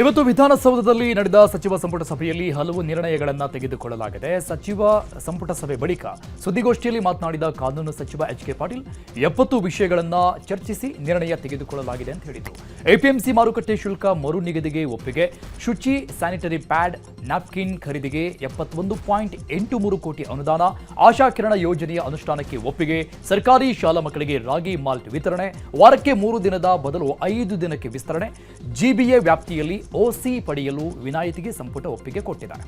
ಇವತ್ತು ವಿಧಾನಸೌಧದಲ್ಲಿ ನಡೆದ ಸಚಿವ ಸಂಪುಟ ಸಭೆಯಲ್ಲಿ ಹಲವು ನಿರ್ಣಯಗಳನ್ನು ತೆಗೆದುಕೊಳ್ಳಲಾಗಿದೆ. ಸಚಿವ ಸಂಪುಟ ಸಭೆ ಬಳಿಕ ಸುದ್ದಿಗೋಷ್ಠಿಯಲ್ಲಿ ಮಾತನಾಡಿದ ಕಾನೂನು ಸಚಿವ ಎಚ್ ಕೆ ಪಾಟೀಲ್, ಎಪ್ಪತ್ತು ವಿಷಯಗಳನ್ನು ಚರ್ಚಿಸಿ ನಿರ್ಣಯ ತೆಗೆದುಕೊಳ್ಳಲಾಗಿದೆ ಅಂತ ಹೇಳಿದರು. ಎಪಿಎಂಸಿ ಮಾರುಕಟ್ಟೆ ಶುಲ್ಕ ಮರು ನಿಗದಿಗೆ ಒಪ್ಪಿಗೆ, ಶುಚಿ ಸ್ಯಾನಿಟರಿ ಪ್ಯಾಡ್, ನ್ಯಾಪ್ಕಿನ್ ಖರೀದಿಗೆ ಎಪ್ಪತ್ತೊಂದು ಪಾಯಿಂಟ್ ಎಂಟು ಮೂರು ಕೋಟಿ ಅನುದಾನ, ಆಶಾ ಕಿರಣ ಯೋಜನೆಯ ಅನುಷ್ಠಾನಕ್ಕೆ ಒಪ್ಪಿಗೆ, ಸರ್ಕಾರಿ ಶಾಲಾ ಮಕ್ಕಳಿಗೆ ರಾಗಿ ಮಾಲ್ಟ್ ವಿತರಣೆ, ವಾರಕ್ಕೆ ಮೂರು ದಿನದ ಬದಲು ಐದು ದಿನಕ್ಕೆ ವಿಸ್ತರಣೆ ಜಿಬಿಎ ವ್ಯಾಪ್ತಿಯಲ್ಲಿ ಓಸಿ ಪಡೆಯಲು ವಿನಾಯಿತಿಗೆ ಸಂಪುಟ ಒಪ್ಪಿಗೆ ಕೊಟ್ಟಿದ್ದಾರೆ.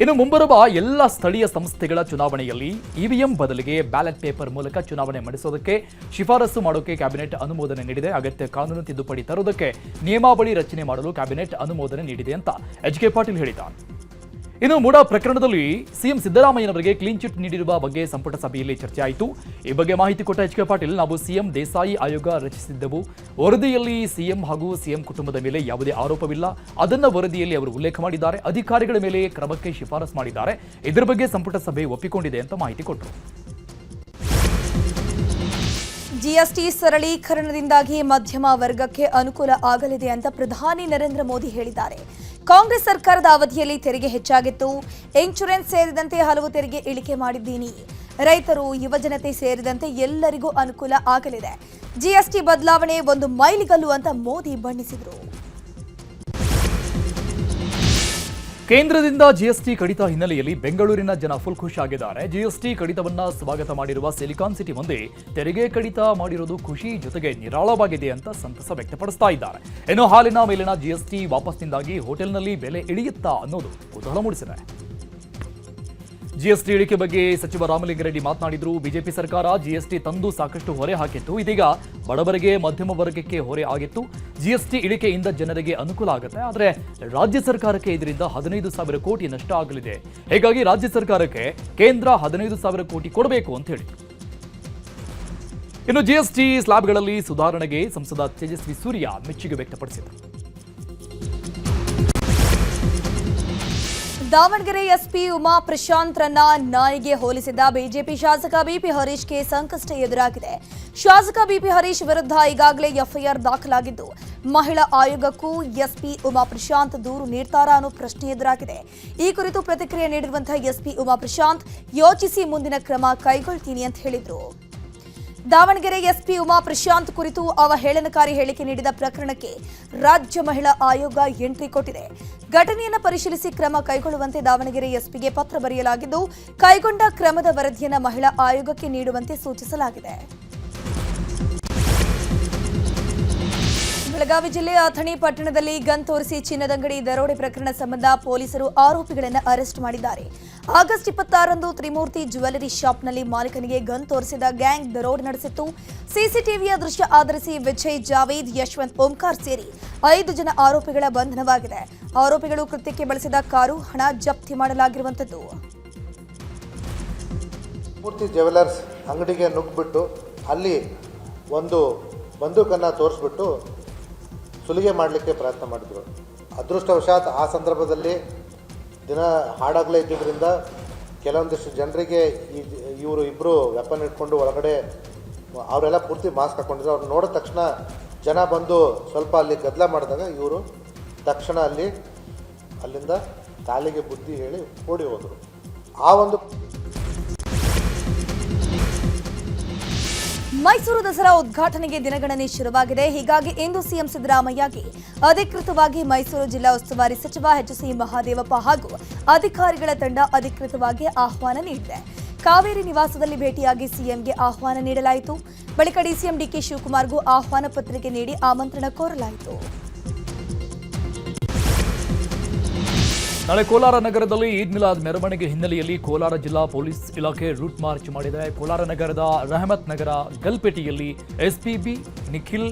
ಇನ್ನು ಮುಂಬರುವ ಎಲ್ಲ ಸ್ಥಳೀಯ ಸಂಸ್ಥೆಗಳ ಚುನಾವಣೆಯಲ್ಲಿ ಇವಿಎಂ ಬದಲಿಗೆ ಬ್ಯಾಲೆಟ್ ಪೇಪರ್ ಮೂಲಕ ಚುನಾವಣೆ ನಡೆಸೋದಕ್ಕೆ ಶಿಫಾರಸು ಮಾಡೋಕೆ ಕ್ಯಾಬಿನೆಟ್ ಅನುಮೋದನೆ ನೀಡಿದೆ. ಅಗತ್ಯ ಕಾನೂನು ತಿದ್ದುಪಡಿ ತರುವುದಕ್ಕೆ ನಿಯಮಾವಳಿ ರಚನೆ ಮಾಡಲು ಕ್ಯಾಬಿನೆಟ್ ಅನುಮೋದನೆ ನೀಡಿದೆ ಅಂತ ಎಚ್ ಕೆ ಪಾಟೀಲ್ ಹೇಳಿದ್ದಾರೆ. ಇನ್ನು ಮೂಡ ಪ್ರಕರಣದಲ್ಲಿ ಸಿಎಂ ಸಿದ್ದರಾಮಯ್ಯನವರಿಗೆ ಕ್ಲೀನ್ ಚಿಟ್ ನೀಡಿರುವ ಬಗ್ಗೆ ಸಂಪುಟ ಸಭೆಯಲ್ಲಿ ಚರ್ಚೆ ಆಯಿತು ಈ ಬಗ್ಗೆ ಮಾಹಿತಿ ಕೊಟ್ಟ ಎಚ್ ಕೆ ಪಾಟೀಲ್, ನಾವು ಸಿಎಂ ದೇಸಾಯಿ ಆಯೋಗ ರಚಿಸಿದ್ದೆವು. ವರದಿಯಲ್ಲಿ ಸಿಎಂ ಹಾಗೂ ಸಿಎಂ ಕುಟುಂಬದ ಮೇಲೆ ಯಾವುದೇ ಆರೋಪವಿಲ್ಲ. ಅದನ್ನು ವರದಿಯಲ್ಲಿ ಅವರು ಉಲ್ಲೇಖ ಮಾಡಿದ್ದಾರೆ. ಅಧಿಕಾರಿಗಳ ಮೇಲೆ ಕ್ರಮಕ್ಕೆ ಶಿಫಾರಸು ಮಾಡಿದ್ದಾರೆ. ಇದರ ಬಗ್ಗೆ ಸಂಪುಟ ಸಭೆ ಒಪ್ಪಿಕೊಂಡಿದೆ ಅಂತ ಮಾಹಿತಿ ಕೊಟ್ಟರು ಜಿಎಸ್ಟಿ ಸರಳೀಕರಣದಿಂದಾಗಿ ಮಧ್ಯಮ ವರ್ಗಕ್ಕೆ ಅನುಕೂಲ ಆಗಲಿದೆ ಅಂತ ಪ್ರಧಾನಿ ನರೇಂದ್ರ ಮೋದಿ ಹೇಳಿದ್ದಾರೆ. ಕಾಂಗ್ರೆಸ್ ಸರ್ಕಾರದ ಅವಧಿಯಲ್ಲಿ ತೆರಿಗೆ ಹೆಚ್ಚಾಗಿತ್ತು. ಇನ್ಶೂರೆನ್ಸ್ ಸೇರಿದಂತೆ ಹಲವು ತೆರಿಗೆ ಇಳಿಕೆ ಮಾಡಿದ್ದೀನಿ. ರೈತರು ಯುವಜನತೆ ಸೇರಿದಂತೆ ಎಲ್ಲರಿಗೂ ಅನುಕೂಲ ಆಗಲಿದೆ. ಜಿಎಸ್ಟಿ ಬದಲಾವಣೆ ಒಂದು ಮೈಲಿಗಲ್ಲು ಅಂತ ಮೋದಿ ಬಣ್ಣಿಸಿದರು. ಕೇಂದ್ರದಿಂದ ಜಿಎಸ್ಟಿ ಕಡಿತ ಹಿನ್ನೆಲೆಯಲ್ಲಿ ಬೆಂಗಳೂರಿನ ಜನ ಫುಲ್ ಖುಷಿ ಆಗಿದ್ದಾರೆ ಜಿಎಸ್ಟಿ ಕಡಿತವನ್ನ ಸ್ವಾಗತ ಮಾಡಿರುವ ಸಿಲಿಕಾನ್ ಸಿಟಿ ಮಂದಿ ತೆರಿಗೆ ಕಡಿತ ಮಾಡಿರೋದು ಖುಷಿ ಜೊತೆಗೆ ನಿರಾಳವಾಗಿದೆ ಅಂತ ಸಂತಸ ವ್ಯಕ್ತಪಡಿಸ್ತಾ ಇದ್ದಾರೆ. ಇನ್ನು ಹಾಲಿನ ಮೇಲಿನ ಜಿಎಸ್ಟಿ ವಾಪಸ್ನಿಂದಾಗಿ ಹೋಟೆಲ್ನಲ್ಲಿ ಬೆಲೆ ಇಳಿಯುತ್ತಾ ಅನ್ನೋದು ಕುತೂಹಲ ಮೂಡಿಸಿದೆ. ಜಿಎಸ್ಟಿ ಇಳಿಕೆ ಬಗ್ಗೆ ಸಚಿವ ರಾಮಲಿಂಗರೆಡ್ಡಿ ಮಾತನಾಡಿದ್ರು. ಬಿಜೆಪಿ ಸರ್ಕಾರ ಜಿಎಸ್ಟಿ ತಂದು ಸಾಕಷ್ಟು ಹೊರೆ ಹಾಕಿತ್ತು. ಇದೀಗ ಬಡವರಿಗೆ ಮಧ್ಯಮ ವರ್ಗಕ್ಕೆ ಹೊರೆ ಆಗಿತ್ತು. ಜಿಎಸ್ಟಿ ಇಳಿಕೆಯಿಂದ ಜನರಿಗೆ ಅನುಕೂಲ ಆಗುತ್ತೆ. ಆದರೆ ರಾಜ್ಯ ಸರ್ಕಾರಕ್ಕೆ ಇದರಿಂದ ಹದಿನೈದು ಸಾವಿರ ಕೋಟಿ ನಷ್ಟ ಆಗಲಿದೆ. ಹೀಗಾಗಿ ರಾಜ್ಯ ಸರ್ಕಾರಕ್ಕೆ ಕೇಂದ್ರ ಹದಿನೈದು ಸಾವಿರ ಕೋಟಿ ಕೊಡಬೇಕು ಅಂತ ಹೇಳಿದರು. ಇನ್ನು ಜಿಎಸ್ಟಿ ಸ್ಲಾಬ್ಗಳಲ್ಲಿ ಸುಧಾರಣೆಗೆ ಸಂಸದ ತೇಜಸ್ವಿ ಸೂರ್ಯ ಮೆಚ್ಚುಗೆ ವ್ಯಕ್ತಪಡಿಸಿದರು. ದಾವಣಗೆರೆ ಎಸ್ಪಿ ಉಮಾ ಪ್ರಶಾಂತ್ರನ್ನ ನಾಯಿಗೆ ಹೋಲಿಸಿದ ಬಿಜೆಪಿ ಶಾಸಕ ಬಿಪಿ ಹರೀಶ್ಗೆ ಸಂಕಷ್ಟ ಎದುರಾಗಿದೆ. ಶಾಸಕ ಬಿಪಿ ಹರೀಶ್ ವಿರುದ್ಧ ಈಗಾಗಲೇ ಎಫ್ಐಆರ್ ದಾಖಲಾಗಿದ್ದು, ಮಹಿಳಾ ಆಯೋಗಕ್ಕೂ ಎಸ್ಪಿ ಉಮಾ ಪ್ರಶಾಂತ್ ದೂರು ನೀಡ್ತಾರಾ ಅನ್ನೋ ಪ್ರಶ್ನೆ ಎದುರಾಗಿದೆ. ಈ ಕುರಿತು ಪ್ರತಿಕ್ರಿಯೆ ನೀಡಿರುವಂತಹ ಎಸ್ಪಿ ಉಮಾ ಪ್ರಶಾಂತ್, ಯೋಚಿಸಿ ಮುಂದಿನ ಕ್ರಮ ಕೈಗೊಳ್ತೀನಿ ಅಂತ ಹೇಳಿದ್ರು. ದಾವಣಗೆರೆ ಎಸ್ಪಿ ಉಮಾ ಪ್ರಶಾಂತ್ ಕುರಿತು ಅವಹೇಳನಕಾರಿ ಹೇಳಿಕೆ ನೀಡಿದ ಪ್ರಕರಣಕ್ಕೆ ರಾಜ್ಯ ಮಹಿಳಾ ಆಯೋಗ ಎಂಟ್ರಿ ಕೊಟ್ಟಿದೆ. ಘಟನೆಯನ್ನು ಪರಿಶೀಲಿಸಿ ಕ್ರಮ ಕೈಗೊಳ್ಳುವಂತೆ ದಾವಣಗೆರೆ ಎಸ್ಪಿಗೆ ಪತ್ರ ಬರೆಯಲಾಗಿದ್ದು, ಕೈಗೊಂಡ ಕ್ರಮದ ವರದಿಯನ್ನು ಮಹಿಳಾ ಆಯೋಗಕ್ಕೆ ನೀಡುವಂತೆ ಸೂಚಿಸಲಾಗಿದೆ. ಬೆಳಗಾವಿ ಜಿಲ್ಲೆ ಅಥಣಿ ಪಟ್ಟಣದಲ್ಲಿ ಗನ್ ತೋರಿಸಿ ಚಿನ್ನದಂಗಡಿ ದರೋಡೆ ಪ್ರಕರಣ ಸಂಬಂಧ ಪೊಲೀಸರು ಆರೋಪಿಗಳನ್ನು ಅರೆಸ್ಟ್ ಮಾಡಿದ್ದಾರೆ. ಆಗಸ್ಟ್ ಇಪ್ಪತ್ತಾರರಂದು ತ್ರಿಮೂರ್ತಿ ಜ್ಯುವೆಲರಿ ಶಾಪ್ನಲ್ಲಿ ಮಾಲೀಕನಿಗೆ ಗನ್ ತೋರಿಸಿದ ಗ್ಯಾಂಗ್ ದರೋಡೆ ನಡೆಸಿತ್ತು. ಸಿಸಿಟಿವಿಯ ದೃಶ್ಯ ಆಧರಿಸಿ ವಿಜಯ್ ಜಾವೇದ್, ಯಶವಂತ್ ಓಂಕಾರ್ ಸೇರಿ ಐದು ಜನ ಆರೋಪಿಗಳ ಬಂಧನವಾಗಿದೆ. ಆರೋಪಿಗಳು ಕೃತ್ಯಕ್ಕೆ ಬಳಸಿದ ಕಾರು, ಹಣ ಜಪ್ತಿ ಮಾಡಲಾಗಿರುವಂತದ್ದು ಮೂರ್ತಿ ಜ್ಯುವೆಲರ್ಸ್ ಅಂಗಡಿಗೆ ನುಗ್ಗಿಬಿಟ್ಟು ಅಲ್ಲಿ ಒಂದು ಬಂದೂಕನ್ನು ತೋರಿಸ್ಬಿಟ್ಟು ಸುಲಿಗೆ ಮಾಡಲಿಕ್ಕೆ ಪ್ರಯತ್ನ ಮಾಡಿದರು. ಅದೃಷ್ಟವಶಾತ್ ಆ ಸಂದರ್ಭದಲ್ಲಿ ದಿನ ಹಾಡಾಗಲೇ ಇದ್ದಿದ್ದರಿಂದ ಕೆಲವೊಂದಿಷ್ಟು ಜನರಿಗೆ ಈ ಇವರು ಇಬ್ಬರು ವೆಪನ್ ಇಟ್ಕೊಂಡು ಒಳಗಡೆ ಅವರೆಲ್ಲ ಪೂರ್ತಿ ಮಾಸ್ಕ್ ಹಾಕ್ಕೊಂಡಿದ್ರು ಅವ್ರು ನೋಡಿದ ತಕ್ಷಣ ಜನ ಬಂದು ಸ್ವಲ್ಪ ಅಲ್ಲಿ ಗದ್ದಲ ಮಾಡಿದಾಗ ಇವರು ತಕ್ಷಣ ಅಲ್ಲಿ ಅಲ್ಲಿಂದ ಕಾಲಿಗೆ ಬುದ್ಧಿ ಹೇಳಿ ಓಡಿ ಹೋದರು. ಆ ಒಂದು ಮೈಸೂರು ದಸರಾ ಉದ್ಘಾಟನೆಗೆ ದಿನಗಣನೆ ಶುರುವಾಗಿದೆ. ಹೀಗಾಗಿ ಇಂದು ಸಿಎಂ ಸಿದ್ದರಾಮಯ್ಯಗೆ ಅಧಿಕೃತವಾಗಿ ಮೈಸೂರು ಜಿಲ್ಲಾ ಉಸ್ತುವಾರಿ ಸಚಿವ ಎಚ್ ಸಿ ಮಹಾದೇವಪ್ಪ ಹಾಗೂ ಅಧಿಕಾರಿಗಳ ತಂಡ ಅಧಿಕೃತವಾಗಿ ಆಹ್ವಾನ ನೀಡಿದೆ. ಕಾವೇರಿ ನಿವಾಸದಲ್ಲಿ ಭೇಟಿಯಾಗಿ ಸಿಎಂಗೆ ಆಹ್ವಾನ ನೀಡಲಾಯಿತು. ಬಳಿಕ ಡಿಸಿಎಂ ಡಿಕೆ ಶಿವಕುಮಾರ್ಗೂ ಆಹ್ವಾನ ಪತ್ರಿಕೆ ನೀಡಿ ಆಮಂತ್ರಣ ಕೋರಲಾಯಿತು. ನಾಳೆ ಕೋಲಾರ ನಗರದಲ್ಲಿ ಈದ್ ಮಿಲಾದ್ ಮೆರವಣಿಗೆ ಹಿನ್ನೆಲೆಯಲ್ಲಿ ಕೋಲಾರ ಜಿಲ್ಲಾ ಪೊಲೀಸ್ ಇಲಾಖೆ ರೂಟ್ ಮಾರ್ಚ್ ಮಾಡಿದೆ. ಕೋಲಾರ ನಗರದ ರಹಮತ್ ನಗರ ಗಲ್ಪೇಟೆಯಲ್ಲಿ ಎಸ್ಪಿಬಿ ನಿಖಿಲ್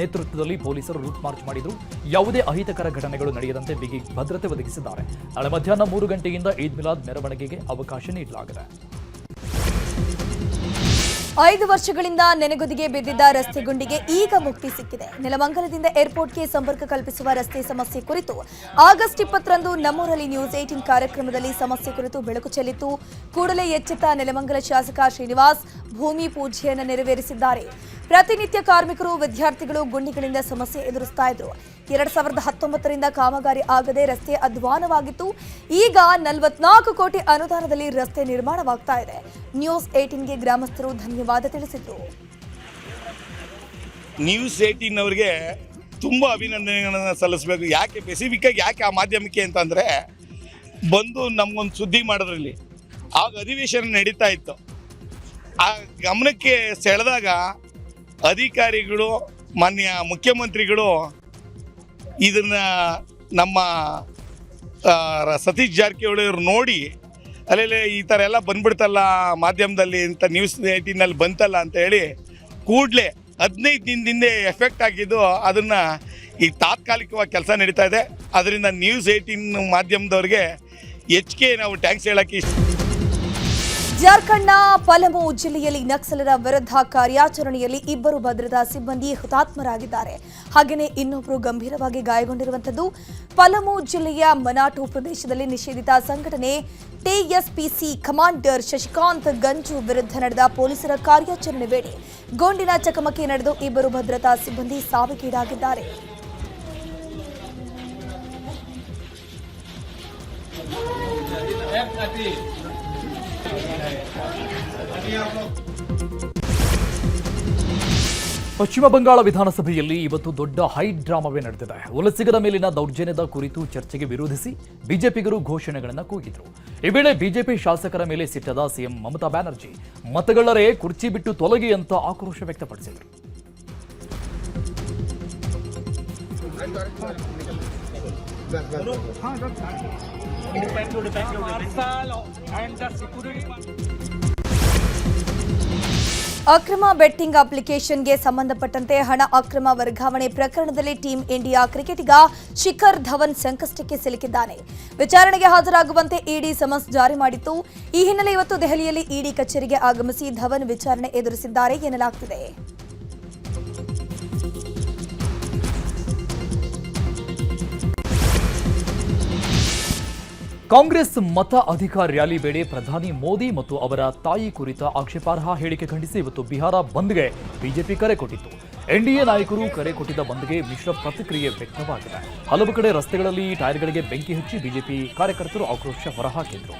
ನೇತೃತ್ವದಲ್ಲಿ ಪೊಲೀಸರು ರೂಟ್ ಮಾರ್ಚ್ ಮಾಡಿದ್ರು. ಯಾವುದೇ ಅಹಿತಕರ ಘಟನೆಗಳು ನಡೆಯದಂತೆ ಬಿಗಿ ಭದ್ರತೆ ಒದಗಿಸಿದ್ದಾರೆ. ನಾಳೆ ಮಧ್ಯಾಹ್ನ ಮೂರು ಗಂಟೆಯಿಂದ ಈದ್ ಮಿಲಾದ್ ಮೆರವಣಿಗೆಗೆ ಅವಕಾಶ ನೀಡಲಾಗಿದೆ. ಐದು ವರ್ಷಗಳಿಂದ ನೆನೆಗುದಿಗೆ ಬಿದ್ದಿದ್ದ ರಸ್ತೆ ಗುಂಡಿಗೆ ಈಗ ಮುಕ್ತಿ ಸಿಕ್ಕಿದೆ. ನೆಲಮಂಗಲದಿಂದ ಏರ್ಪೋರ್ಟ್ಗೆ ಸಂಪರ್ಕ ಕಲ್ಪಿಸುವ ರಸ್ತೆ ಸಮಸ್ಯೆ ಕುರಿತು ಆಗಸ್ಟ್ ಇಪ್ಪತ್ತರಂದು ನಮ್ಮೂರಲ್ಲಿ ನ್ಯೂಸ್ ಏಟಿನ್ ಕಾರ್ಯಕ್ರಮದಲ್ಲಿ ಸಮಸ್ಯೆ ಕುರಿತು ಬೆಳಕು ಚೆಲ್ಲಿತ್ತು. ಕೂಡಲೇ ಎಚ್ಚೆತ್ತ ನೆಲಮಂಗಲ ಶಾಸಕ ಶ್ರೀನಿವಾಸ್ ಭೂಮಿ ಪೂಜೆಯನ್ನು ನೆರವೇರಿಸಿದ್ದಾರೆ. ಪ್ರತಿನಿತ್ಯ ಕಾರ್ಮಿಕರು, ವಿದ್ಯಾರ್ಥಿಗಳು ಗುಂಡಿಗಳಿಂದ ಸಮಸ್ಯೆ ಎದುರಿಸ್ತಾ ಇದ್ರು. ಎರಡ್ ಸಾವಿರದ ಹತ್ತೊಂಬತ್ತರಿಂದ ಕಾಮಗಾರಿ ಆಗದೆ ರಸ್ತೆ ಅಧ್ವಾನವಾಗಿತ್ತು. ಈಗ ನಲವತ್ನಾಲ್ಕು ಕೋಟಿ ಅನುದಾನದಲ್ಲಿ ರಸ್ತೆ ನಿರ್ಮಾಣವಾಗ್ತಾ ಇದೆ. ನ್ಯೂಸ್ ಏಟೀನ್ಗೆ ಗ್ರಾಮಸ್ಥರು ಧನ್ಯವಾದ ತಿಳಿಸಿದ್ರು. ನ್ಯೂಸ್ ಏಟೀನ್ ಅವರಿಗೆ ತುಂಬ ಅಭಿನಂದನೆಗಳನ್ನು ಸಲ್ಲಿಸಬೇಕು. ಯಾಕೆ ಸ್ಪೆಸಿಫಿಕ್ ಆಗಿ ಯಾಕೆ ಆ ಮಾಧ್ಯಮಕ್ಕೆ ಅಂತಂದರೆ ಬಂದು ನಮಗೊಂದು ಸುದ್ದಿ ಮಾಡೋದ್ರಲ್ಲಿ, ಆಗ ಅಧಿವೇಶನ ನಡೀತಾ ಇತ್ತು. ಆ ಗಮನಕ್ಕೆ ಸೆಳೆದಾಗ ಅಧಿಕಾರಿಗಳು, ಮಾನ್ಯ ಮುಖ್ಯಮಂತ್ರಿಗಳು ಇದನ್ನ ನಮ್ಮ ಸತೀಶ್ ಜಾರಕಿಹೊಳಿ ಅವ್ರು ನೋಡಿ ಅಲ್ಲೇ ಈ ಥರ ಎಲ್ಲ ಬಂದ್ಬಿಡ್ತಲ್ಲ ಮಾಧ್ಯಮದಲ್ಲಿ ಅಂತ ನ್ಯೂಸ್ ಏಯ್ಟೀನಲ್ಲಿ ಬಂತಲ್ಲ ಅಂತ ಹೇಳಿ ಕೂಡಲೇ ಹದಿನೈದು ಹಿಂದೆ ಎಫೆಕ್ಟ್ ಆಗಿದ್ದು ಅದನ್ನು ಈ ತಾತ್ಕಾಲಿಕವಾಗಿ ಕೆಲಸ ನಡೀತಾ ಇದೆ. ಅದರಿಂದ ನ್ಯೂಸ್ ಏಯ್ಟೀನ್ ಮಾಧ್ಯಮದವ್ರಿಗೆ ಹೆಚ್ಚಿಗೆ ನಾವು ಟ್ಯಾಂಕ್ಸ್ ಹೇಳೋಕ್ಕೆ ಇಷ್ಟ ಜಾರ್ಖಂಡ್ನ ಪಲಮು ಜಿಲ್ಲೆಯಲ್ಲಿ ನಕ್ಸಲರ ವಿರುದ್ಧ ಕಾರ್ಯಾಚರಣೆಯಲ್ಲಿ ಇಬ್ಬರು ಭದ್ರತಾ ಸಿಬ್ಬಂದಿ ಹುತಾತ್ಮರಾಗಿದ್ದಾರೆ. ಹಾಗೆಯೇ ಇನ್ನೊಬ್ಬರು ಗಂಭೀರವಾಗಿ ಗಾಯಗೊಂಡಿರುವಂಥದ್ದು ಪಲಮು ಜಿಲ್ಲೆಯ ಮನಾಟು ಪ್ರದೇಶದಲ್ಲಿ ನಿಷೇಧಿತ ಸಂಘಟನೆ ಟಿಎಸ್ಪಿಸಿ ಕಮಾಂಡರ್ ಶಶಿಕಾಂತ್ ಗಂಜು ವಿರುದ್ಧ ನಡೆದ ಪೊಲೀಸರ ಕಾರ್ಯಾಚರಣೆ ವೇಳೆ ಗುಂಡಿನ ಚಕಮಕಿ ನಡೆದು ಇಬ್ಬರು ಭದ್ರತಾ ಸಿಬ್ಬಂದಿ ಸಾವಿಗೀಡಾಗಿದ್ದಾರೆ. ಪಶ್ಚಿಮ ಬಂಗಾಳ ವಿಧಾನಸಭೆಯಲ್ಲಿ ಇವತ್ತು ದೊಡ್ಡ ಹೈ ಡ್ರಾಮಾವೇ ನಡೆದಿದೆ. ವಲಸಿಗರ ಮೇಲಿನ ದೌರ್ಜನ್ಯದ ಕುರಿತು ಚರ್ಚೆಗೆ ವಿರೋಧಿಸಿ ಬಿಜೆಪಿಗರು ಘೋಷಣೆಗಳನ್ನು ಕೂಗಿದ್ರು. ಈ ವೇಳೆ ಬಿಜೆಪಿ ಶಾಸಕರ ಮೇಲೆ ಸಿಟ್ಟದ ಸಿಎಂ ಮಮತಾ ಬ್ಯಾನರ್ಜಿ, ಮತಗಳ್ಳರೇ ಕುರ್ಚಿ ಬಿಟ್ಟು ತೊಲಗಿ ಅಂತ ಆಕ್ರೋಶ ವ್ಯಕ್ತಪಡಿಸಿದರು. ಅಕ್ರಮ ಬೆಟ್ಟಿಂಗ್ ಅಪ್ಲಿಕೇಶನ್ಗೆ ಸಂಬಂಧಪಟ್ಟಂತೆ ಹಣ ಅಕ್ರಮ ವರ್ಗಾವಣೆ ಪ್ರಕರಣದಲ್ಲಿ ಟೀಂ ಇಂಡಿಯಾ ಕ್ರಿಕೆಟಿಗ ಶಿಖರ್ ಧವನ್ ಸಂಕಷ್ಟಕ್ಕೆ ಸಿಲುಕಿದ್ದಾನೆ. ವಿಚಾರಣೆಗೆ ಹಾಜರಾಗುವಂತೆ ಇಡಿ ಸಮನ್ಸ್ ಜಾರಿ ಮಾಡಿತ್ತು. ಈ ಹಿನ್ನೆಲೆ ಇವತ್ತು ದೆಹಲಿಯಲ್ಲಿ ಇಡಿ ಕಚೇರಿಗೆ ಆಗಮಿಸಿ ಧವನ್ ವಿಚಾರಣೆ ಎದುರಿಸಿದ್ದಾರೆ ಎನ್ನಲಾಗ್ತಿದೆ. ಕಾಂಗ್ರೆಸ್ ಮತ ಅಧಿಕಾರ ರ್ಯಾಲಿ ವೇಳೆ ಪ್ರಧಾನಿ ಮೋದಿ ಮತ್ತು ಅವರ ತಾಯಿ ಕುರಿತ ಆಕ್ಷೇಪಾರ್ಹ ಹೇಳಿಕೆ ಖಂಡಿಸಿ ಇವತ್ತು ಬಿಹಾರ ಬಂದ್ಗೆ ಬಿಜೆಪಿ ಕರೆ ಕೊಟ್ಟಿತ್ತು. ಎನ್ಡಿಎ ನಾಯಕರು ಕರೆ ಕೊಟ್ಟಿದ್ದ ಬಂದ್ಗೆ ಮಿಶ್ರ ಪ್ರತಿಕ್ರಿಯೆ ವ್ಯಕ್ತವಾಗಿದೆ. ಹಲವು ಕಡೆ ರಸ್ತೆಗಳಲ್ಲಿ ಟೈರ್ಗಳಿಗೆ ಬೆಂಕಿ ಹಚ್ಚಿ ಬಿಜೆಪಿ ಕಾರ್ಯಕರ್ತರು ಆಕ್ರೋಶ ಹೊರಹಾಕಿದ್ರು.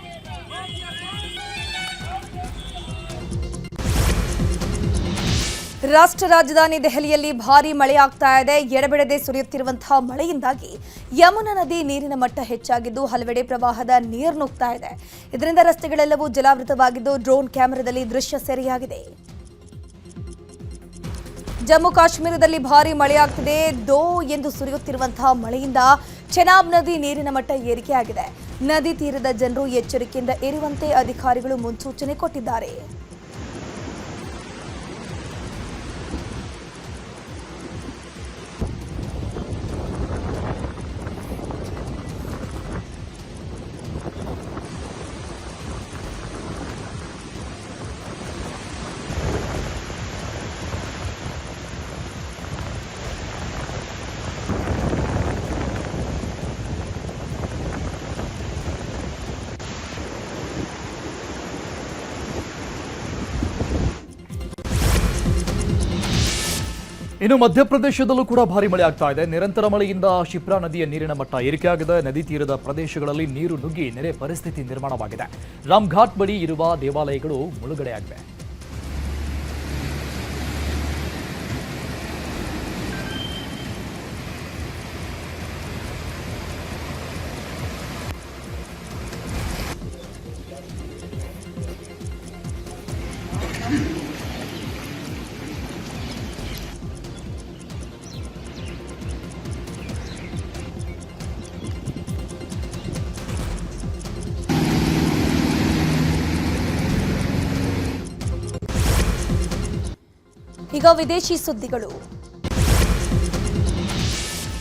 ರಾಷ್ಟ್ರ ರಾಜಧಾನಿ ದೆಹಲಿಯಲ್ಲಿ ಭಾರೀ ಮಳೆಯಾಗ್ತಾ ಇದೆ. ಎಡಬಿಡದೆ ಸುರಿಯುತ್ತಿರುವಂತಹ ಮಳೆಯಿಂದಾಗಿ ಯಮುನಾ ನದಿ ನೀರಿನ ಮಟ್ಟ ಹೆಚ್ಚಾಗಿದ್ದು ಹಲವೆಡೆ ಪ್ರವಾಹದ ನೀರು ನುಗ್ತಾ ಇದೆ. ಇದರಿಂದ ರಸ್ತೆಗಳೆಲ್ಲವೂ ಜಲಾವೃತವಾಗಿದ್ದು ಡ್ರೋನ್ ಕ್ಯಾಮೆರಾದಲ್ಲಿ ದೃಶ್ಯ ಸೆರೆಯಾಗಿದೆ. ಜಮ್ಮು ಕಾಶ್ಮೀರದಲ್ಲಿ ಭಾರೀ ಮಳೆಯಾಗ್ತಿದೆ. ದೋ ಎಂದು ಸುರಿಯುತ್ತಿರುವಂತಹ ಮಳೆಯಿಂದ ಚೆನಾಬ್ ನದಿ ನೀರಿನ ಮಟ್ಟ ಏರಿಕೆಯಾಗಿದೆ. ನದಿ ತೀರದ ಜನರು ಎಚ್ಚರಿಕೆಯಿಂದ ಇರುವಂತೆ ಅಧಿಕಾರಿಗಳು ಮುನ್ಸೂಚನೆ ಕೊಟ್ಟಿದ್ದಾರೆ. ಇನ್ನು ಮಧ್ಯಪ್ರದೇಶದಲ್ಲೂ ಕೂಡ ಭಾರಿ ಮಳೆ ಆಗ್ತಾ ಇದೆ. ನಿರಂತರ ಮಳೆಯಿಂದ ಶಿಪ್ರಾ ನದಿಯ ನೀರಿನ ಮಟ್ಟ ಏರಿಕೆಯಾಗಿದೆ. ನದಿ ತೀರದ ಪ್ರದೇಶಗಳಲ್ಲಿ ನೀರು ನುಗ್ಗಿ ನೆರೆ ಪರಿಸ್ಥಿತಿ ನಿರ್ಮಾಣವಾಗಿದೆ. ರಾಮ್ಘಾಟ್ ಬಳಿ ಇರುವ ದೇವಾಲಯಗಳು ಮುಳುಗಡೆಯಾಗಿವೆ. ಈಗ ವಿದೇಶಿ ಸುದ್ದಿಗಳು.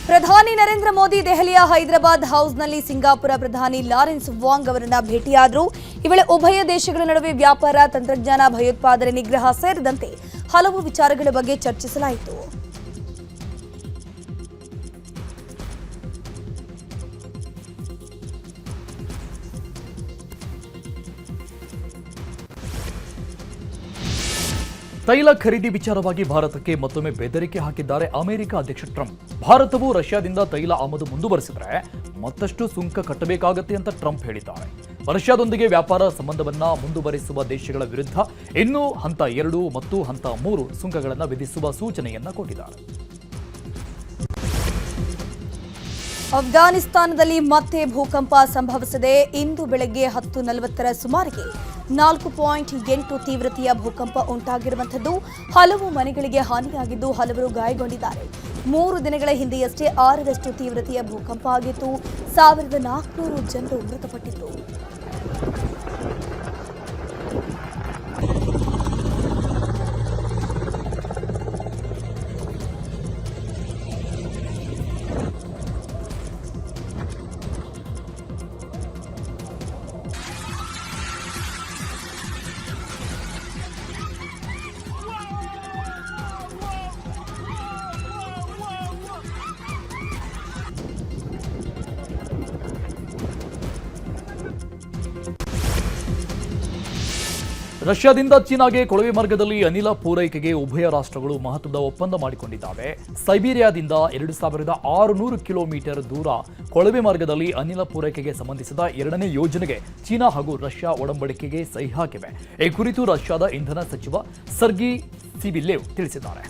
ಪ್ರಧಾನಿ ನರೇಂದ್ರ ಮೋದಿ ದೆಹಲಿಯ ಹೈದರಾಬಾದ್ ಹೌಸ್ನಲ್ಲಿ ಸಿಂಗಾಪುರ ಪ್ರಧಾನಿ ಲಾರೆನ್ಸ್ ವಾಂಗ್ ಅವರನ್ನ ಭೇಟಿಯಾದರು. ಈ ವೇಳೆ ಉಭಯ ದೇಶಗಳ ನಡುವೆ ವ್ಯಾಪಾರ, ತಂತ್ರಜ್ಞಾನ, ಭಯೋತ್ಪಾದನೆ, ನಿಗ್ರಹ ಸೇರಿದಂತೆ ಹಲವು ವಿಚಾರಗಳ ಬಗ್ಗೆ ಚರ್ಚಿಸಲಾಯಿತು. ತೈಲ ಖರೀದಿ ವಿಚಾರವಾಗಿ ಭಾರತಕ್ಕೆ ಮತ್ತೊಮ್ಮೆ ಬೆದರಿಕೆ ಹಾಕಿದ್ದಾರೆ ಅಮೆರಿಕ ಅಧ್ಯಕ್ಷ ಟ್ರಂಪ್. ಭಾರತವು ರಷ್ಯಾದಿಂದ ತೈಲ ಆಮದು ಮುಂದುವರೆಸಿದರೆ ಮತ್ತಷ್ಟು ಸುಂಕ ಕಟ್ಟಬೇಕಾಗತ್ತೆ ಅಂತ ಟ್ರಂಪ್ ಹೇಳಿದ್ದಾರೆ. ರಷ್ಯಾದೊಂದಿಗೆ ವ್ಯಾಪಾರ ಸಂಬಂಧವನ್ನ ಮುಂದುವರಿಸುವ ದೇಶಗಳ ವಿರುದ್ಧ ಇನ್ನೂ ಹಂತ ಎರಡು ಮತ್ತು ಹಂತ ಮೂರು ಸುಂಕಗಳನ್ನು ವಿಧಿಸುವ ಸೂಚನೆಯನ್ನ ಕೊಟ್ಟಿದ್ದಾರೆ. ಅಫ್ಘಾನಿಸ್ತಾನದಲ್ಲಿ ಮತ್ತೆ ಭೂಕಂಪ ಸಂಭವಿಸಿದೆ. ಇಂದು ಬೆಳಗ್ಗೆ ಹತ್ತು ನಲವತ್ತರ ಸುಮಾರಿಗೆ ನಾಲ್ಕು ಪಾಯಿಂಟ್ ಎಂಟು ತೀವ್ರತೆಯ ಭೂಕಂಪ ಉಂಟಾಗಿರುವಂಥದ್ದು ಹಲವು ಮನೆಗಳಿಗೆ ಹಾನಿಯಾಗಿದ್ದು ಹಲವರು ಗಾಯಗೊಂಡಿದ್ದಾರೆ. ಮೂರು ದಿನಗಳ ಹಿಂದೆಯಷ್ಟೇ ಆರರಷ್ಟು ತೀವ್ರತೆಯ ಭೂಕಂಪ ಆಗಿತ್ತು ಸಾವಿರದ ನಾಲ್ಕುನೂರು ಜನರು ಮೃತಪಟ್ಟಿದ್ದು. ರಷ್ಯಾದಿಂದ ಚೀನಾಗೆ ಕೊಳವೆ ಮಾರ್ಗದಲ್ಲಿ ಅನಿಲ ಪೂರೈಕೆಗೆ ಉಭಯ ರಾಷ್ಟ್ರಗಳು ಮಹತ್ವದ ಒಪ್ಪಂದ ಮಾಡಿಕೊಂಡಿದ್ದಾವೆ. ಸೈಬೀರಿಯಾದಿಂದ ಎರಡು ಸಾವಿರದ ಆರುನೂರು ಕಿಲೋಮೀಟರ್ ದೂರ ಕೊಳವೆ ಮಾರ್ಗದಲ್ಲಿ ಅನಿಲ ಪೂರೈಕೆಗೆ ಸಂಬಂಧಿಸಿದ ಎರಡನೇ ಯೋಜನೆಗೆ ಚೀನಾ ಹಾಗೂ ರಷ್ಯಾ ಒಡಂಬಡಿಕೆಗೆ ಸಹಿ ಹಾಕಿವೆ. ಈ ಕುರಿತು ರಷ್ಯಾದ ಇಂಧನ ಸಚಿವ ಸರ್ಗಿ ಸಿಬಿಲೇವ್ ತಿಳಿಸಿದ್ದಾರೆ.